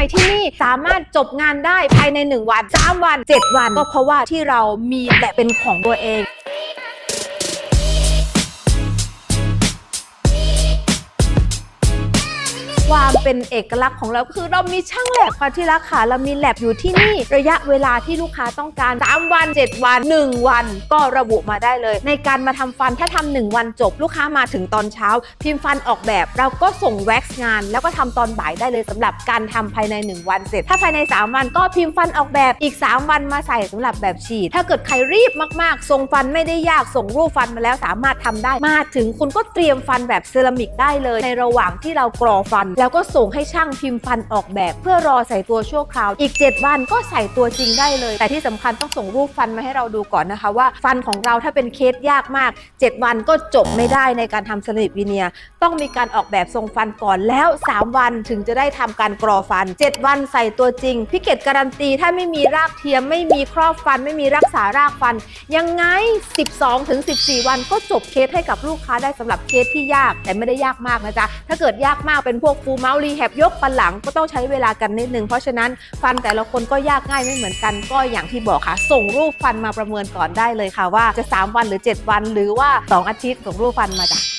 ไมที่นี่สามารถจบงานได้ภายใน 1 วัน 3 วัน 7 วัน ก็เพราะว่าที่เรามีแต่เป็นของตัวเอง ความเป็นเอกลักษณ์ของเราคือเรามีช่างแลบค่ะที่รักค่ะเรามีแลบอยู่ที่นี่ ระยะเวลาที่ลูกค้าต้องการ 3 วัน 7 วัน 1 วัน ก็ระบุมาได้เลย ในการมาทำฟันถ้าทำ1วันจบ ลูกค้ามาถึงตอนเช้า พิมพ์ฟันออกแบบ เราก็ส่งแว็กซ์งาน แล้วก็ทำตอนบ่ายได้เลยสำหรับการทำภายใน 1 วันเสร็จ ถ้าภายใน 3 วันก็พิมพ์ฟันออกแบบอีก 3 วันมาใส่สำหรับแบบฉีด ถ้าเกิดใครรีบมากๆทรงฟันไม่ได้ยากส่งรูปฟันมาแล้วสามารถทำได้มาถึงคุณก็เตรียมฟันแบบเซรามิกได้เลย ในระหว่างที่เรากรอฟันแล้วก็ส่งให้ช่างพิมพ์ฟันออกแบบ เพื่อรอใส่ตัวชั่วคราว อีก 7 วันก็ใส่ตัวจริงได้เลย แต่ที่สำคัญต้องส่งรูปฟันมาให้เราดูก่อนนะคะว่า ฟันของเราถ้าเป็นเคสยากมาก 7 วันก็จบไม่ได้ในการทำสลิปวิเนียต้องมีการออกแบบทรงฟันก่อนแล้ว 3 วันถึงจะได้ทำการกรอฟัน 7 วันใส่ตัวจริงพิเกตการันตีถ้าไม่มีรากเทียมไม่มีครอบฟัน ไม่มีรักษารากฟัน ยังไง 12ถึง14 วันก็จบเคสให้กับลูกค้าได้สำหรับเคสที่ยากแต่ไม่ได้ยากมากนะจ๊ะถ้าเกิดยากมากเป็นพวกฟูลเมาส์รีแฮบยกปันหลังก็ต้องใช้เวลากันนิดนึง เพราะฉะนั้นฟันแต่ละคนก็ยากง่ายไม่เหมือนกันก็อย่างที่บอกค่ะ ส่งรูปฟันมาประเมินก่อนได้เลยค่ะว่าจะ 3 วันหรือ 7 วัน หรือว่า 2 อาทิตย์ส่งรูปฟันมาจ้ะ